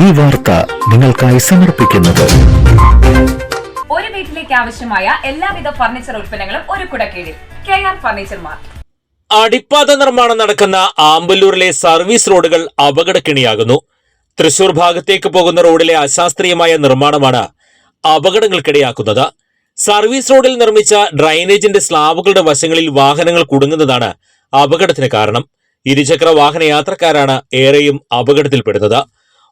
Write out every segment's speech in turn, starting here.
ഈ വാർത്ത നിങ്ങൾക്കായി സമർപ്പിക്കുന്നത്. ഒരു വീട്ടിലേക്ക് ആവശ്യമായ എല്ലാവിധ ഫർണിച്ചർ ഉൽപ്പന്നങ്ങളും ഒരു കുടക്കീഴിൽ. K R furniture mart. അടിപ്പാത നിർമ്മാണം നടക്കുന്ന ആമ്പല്ലൂരിലെ സർവീസ് റോഡുകൾ അപകടക്കിണിയാകുന്നു. തൃശൂർ ഭാഗത്തേക്ക് പോകുന്ന റോഡിലെ അശാസ്ത്രീയമായ നിർമ്മാണമാണ് അപകടങ്ങൾക്കിടയാക്കുന്നത്. സർവീസ് റോഡിൽ നിർമ്മിച്ച ഡ്രൈനേജിന്റെ സ്ലാബുകളുടെ വശങ്ങളിൽ വാഹനങ്ങൾ കുടുങ്ങുന്നതാണ് അപകടത്തിന് കാരണം. ഇരുചക്ര വാഹന യാത്രക്കാരാണ് ഏറെയും അപകടത്തിൽപ്പെടുന്നത്.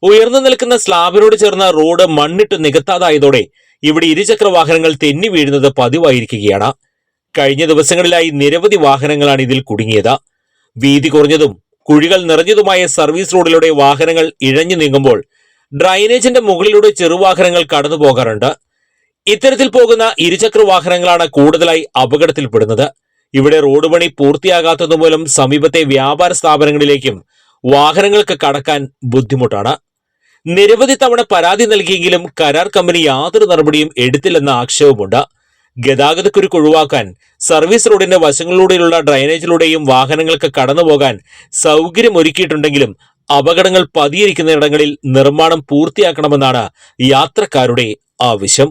ഉയർന്നു നിൽക്കുന്ന സ്ലാബിനോട് ചേർന്ന റോഡ് മണ്ണിട്ട് നികത്താതായതോടെ ഇവിടെ ഇരുചക്ര വാഹനങ്ങൾ തെന്നി വീഴുന്നത് പതിവായിരിക്കുകയാണ്. കഴിഞ്ഞ ദിവസങ്ങളിലായി നിരവധി വാഹനങ്ങളാണ് ഇതിൽ കുടുങ്ങിയത്. വീതി കുറഞ്ഞതും കുഴികൾ നിറഞ്ഞതുമായ സർവീസ് റോഡിലൂടെ വാഹനങ്ങൾ ഇഴഞ്ഞു നീങ്ങുമ്പോൾ ഡ്രൈനേജിന്റെ മുകളിലൂടെ ചെറുവാഹനങ്ങൾ കടന്നു പോകാറുണ്ട്. ഇത്തരത്തിൽ പോകുന്ന ഇരുചക്ര വാഹനങ്ങളാണ് കൂടുതലായി അപകടത്തിൽപ്പെടുന്നത്. ഇവിടെ റോഡ് പണി പൂർത്തിയാകാത്തതുമൂലം സമീപത്തെ വ്യാപാര സ്ഥാപനങ്ങളിലേക്കും വാഹനങ്ങൾക്ക് കടക്കാൻ ബുദ്ധിമുട്ടാണ്. നിരവധി തവണ പരാതി നൽകിയെങ്കിലും കരാർ കമ്പനി യാതൊരു നടപടിയും എടുത്തില്ലെന്ന ആക്ഷേപമുണ്ട്. ഗതാഗതക്കുരുക്ക് ഒഴിവാക്കാൻ സർവീസ് റോഡിന്റെ വശങ്ങളിലൂടെയുള്ള ഡ്രൈനേജിലൂടെയും വാഹനങ്ങൾക്ക് കടന്നുപോകാൻ സൗകര്യമൊരുക്കിയിട്ടുണ്ടെങ്കിലും അപകടങ്ങൾ പതിയിരിക്കുന്ന ഇടങ്ങളിൽ നിർമ്മാണം പൂർത്തിയാക്കണമെന്നാണ് യാത്രക്കാരുടെ ആവശ്യം.